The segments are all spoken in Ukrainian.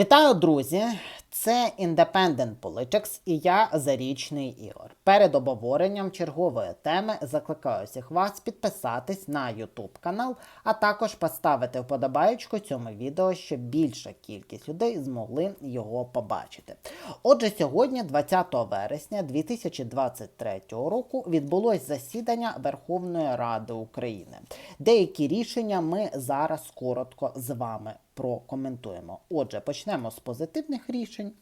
Вітаю, друзі! Це Independent Politics і я Зарічний Ігор. Перед обговоренням чергової теми закликаю всіх вас підписатись на YouTube канал, а також поставити вподобаєчку цьому відео, щоб більша кількість людей змогли його побачити. Отже, сьогодні, 20 вересня 2023 року, відбулось засідання Верховної Ради України. Деякі рішення ми зараз коротко з вами прокоментуємо. Отже, почнемо з позитивних рішень.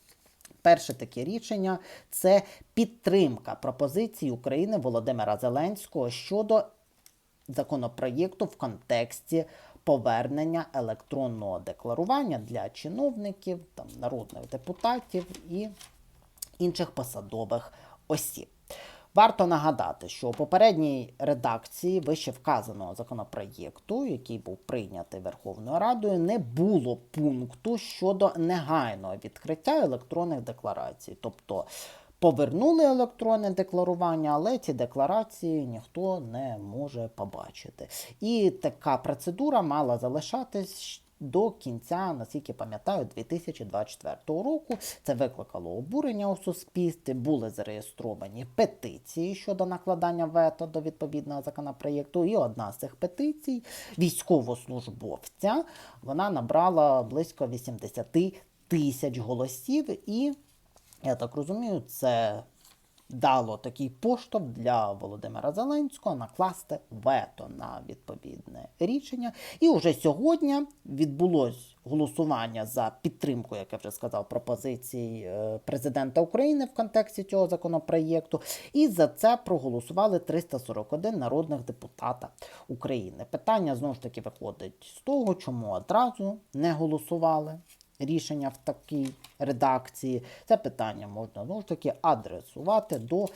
Перше таке рішення це підтримка пропозиції України Володимира Зеленського щодо законопроєкту в контексті повернення електронного декларування для чиновників, там, народних депутатів і інших посадових осіб. Варто нагадати, що у попередній редакції вище вказаного законопроєкту, який був прийнятий Верховною Радою, не було пункту щодо негайного відкриття електронних декларацій. Тобто повернули електронне декларування, але ці декларації ніхто не може побачити. І така процедура мала залишатись до кінця, наскільки пам'ятаю, 2024 року. Це викликало обурення у суспільстві. Були зареєстровані петиції щодо накладання вето до відповідного законопроєкту. І одна з цих петицій військовослужбовця вона набрала близько 80 тисяч голосів. І я так розумію, це дало такий поштовх для Володимира Зеленського накласти вето на відповідне рішення. І вже сьогодні відбулось голосування за підтримку, як я вже сказав, пропозицій е, президента України в контексті цього законопроєкту. І за це проголосували 341 народних депутата України. Питання знову ж таки виходить з того, чому одразу не голосували рішення в такій редакції. Це питання можна знову ж таки адресувати до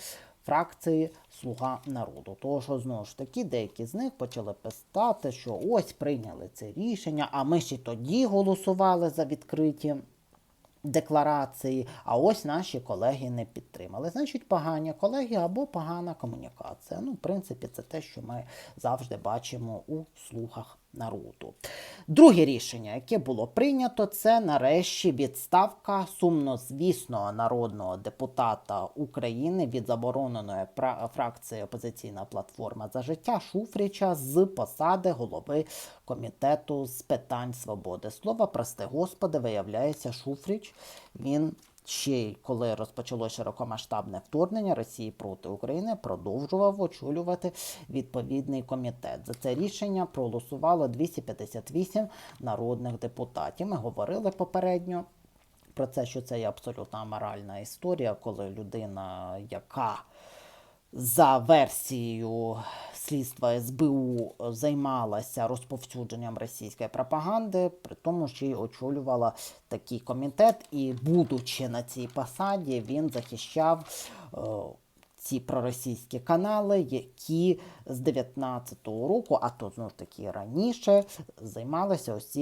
фракції Слуга народу. Тому що знову ж таки деякі з них почали писати, що ось прийняли це рішення, а ми ще тоді голосували за відкриті. Декларації, а ось наші колеги не підтримали. Значить, погані колеги або погана комунікація. Ну, в принципі, це те, що ми завжди бачимо у слухах народу. Друге рішення, яке було прийнято, це нарешті відставка сумнозвісного народного депутата України від забороненої фракції опозиційна платформа за життя Шуфріча з посади голови комітету з питань свободи слова. Прости господи, виявляється, Шуфріч він. Ще й коли розпочалося широкомасштабне вторгнення Росії проти України, продовжував очолювати відповідний комітет. За це рішення проголосувало 258 народних депутатів. Ми говорили попередньо про це, що це є абсолютно аморальна історія, коли людина, яка за версією слідства СБУ займалася розповсюдженням російської пропаганди, при тому що й очолювала такий комітет, і, будучи на цій посаді, він захищав. Ці проросійські канали, які з 19-го року, а то знову ж таки раніше, займалися ось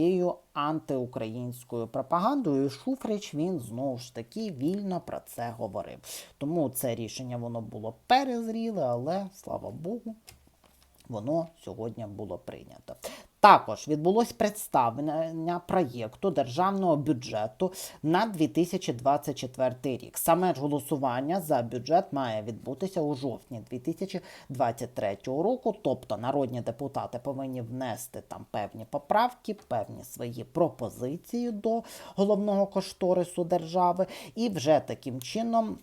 антиукраїнською пропагандою. І Шуфрич він знову ж таки вільно про це говорив. Тому це рішення воно було перезріле, але слава Богу, воно сьогодні було прийнято. Також відбулось представлення проєкту державного бюджету на 2024 рік. Саме ж голосування за бюджет має відбутися у жовтні 2023 року. Тобто народні депутати повинні внести там певні поправки, певні свої пропозиції до головного кошторису держави, і вже таким чином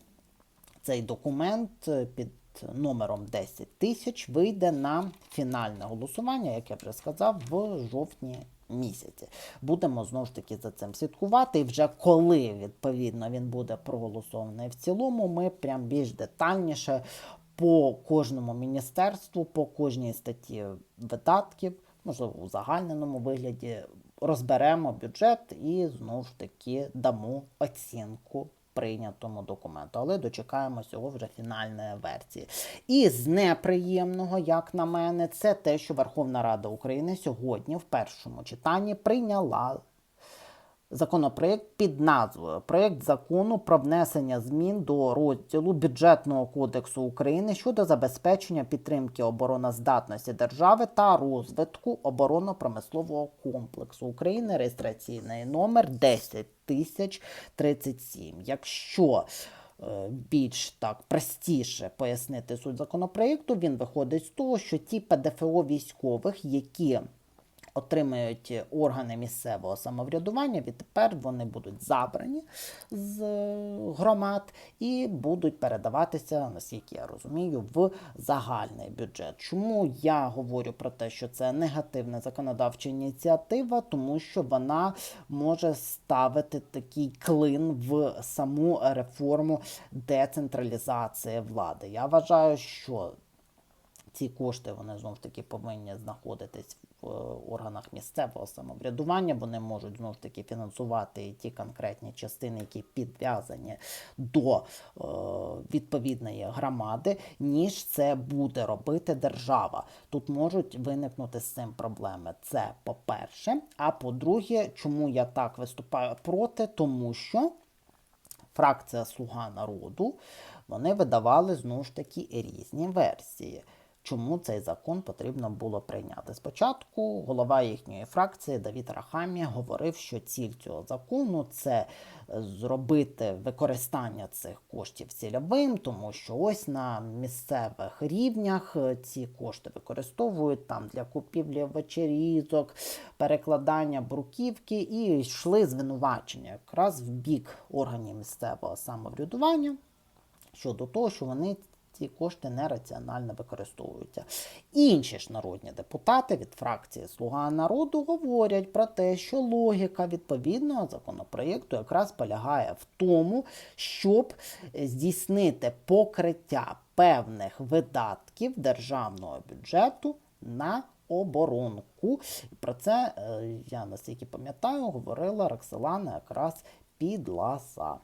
цей документ е, під номером 10 тисяч вийде на фінальне голосування, як я вже сказав, в жовтні місяці. Будемо знову ж таки за цим слідкувати. І вже коли відповідно він буде проголосований в цілому, ми прям більш детальніше по кожному міністерству, по кожній статті видатків, можливо, у загальненому вигляді розберемо бюджет і знову ж таки дамо оцінку прийнятому документу, але дочекаємося його вже фінальної версії. І з неприємного, як на мене, це те, що Верховна Рада України сьогодні в першому читанні прийняла законопроєкт під назвою Проєкт закону про внесення змін до розділу бюджетного кодексу України щодо забезпечення підтримки обороноздатності держави та розвитку оборонно-промислового комплексу України, реєстраційний номер 10037. Якщо е, більш так простіше пояснити суть законопроєкту, він виходить з того, що ті ПДФО військових, які отримають органи місцевого самоврядування, відтепер вони будуть забрані з е, громад і будуть передаватися, наскільки я розумію, в загальний бюджет. Чому я говорю про те, що це негативна законодавча ініціатива, тому що вона може ставити такий клин в саму реформу децентралізації влади. Я вважаю, що ці кошти вони знов таки повинні знаходитись в е, органах місцевого самоврядування. Вони можуть знов таки фінансувати ті конкретні частини, які підв'язані до е, відповідної громади, ніж це буде робити держава. Тут можуть виникнути з цим проблеми. Це по-перше. А по-друге, чому я так виступаю проти? Тому що фракція Слуга народу вони видавали знову ж таки різні версії. Чому цей закон потрібно було прийняти? Спочатку голова їхньої фракції Давід Рахамія говорив, що ціль цього закону це е, зробити використання цих коштів цільовим, тому що ось на місцевих рівнях е, ці кошти використовують там для купівлі вечерізок, перекладання бруківки і йшли звинувачення якраз в бік органів місцевого самоврядування щодо того, що вони ці кошти нераціонально використовуються. Інші ж народні депутати від фракції Слуга народу говорять про те, що логіка відповідного законопроєкту якраз полягає в тому, щоб здійснити покриття певних видатків державного бюджету на оборонку. Про це е, я наскільки пам'ятаю, говорила Роксолана якраз Підласа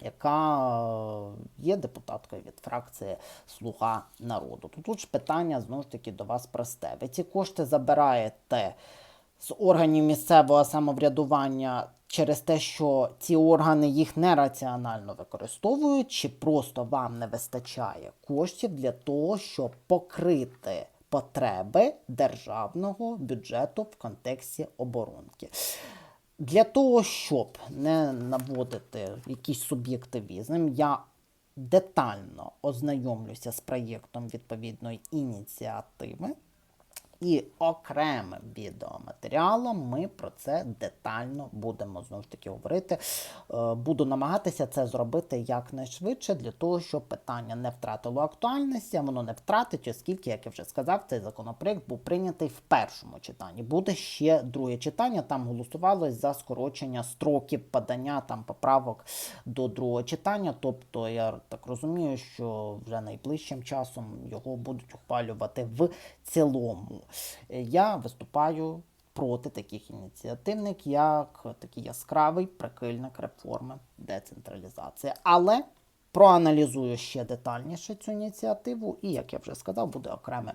яка е, є депутаткою від фракції Слуга народу. То тут ж питання знову ж таки до вас просте. Ви ці кошти забираєте з органів місцевого самоврядування через те, що ці органи їх нераціонально використовують, чи просто вам не вистачає коштів для того, щоб покрити. Потреби державного бюджету в контексті оборонки. Для того, щоб не наводити якийсь суб'єктивізм, я детально ознайомлюся з проєктом відповідної ініціативи. І окремим відеоматеріалом ми про це детально будемо знову ж таки говорити. Е, буду намагатися це зробити якнайшвидше для того, щоб питання не втратило актуальності, а воно не втратить, оскільки, як я вже сказав, цей законопроект був прийнятий в першому читанні. Буде ще друге читання. Там голосувалось за скорочення строків подання там поправок до другого читання. Тобто, я так розумію, що вже найближчим часом його будуть ухвалювати в цілому. Я виступаю проти таких ініціативних, як такий яскравий прихильник реформи децентралізації. Але проаналізую ще детальніше цю ініціативу, і, як я вже сказав, буде окреме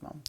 вам!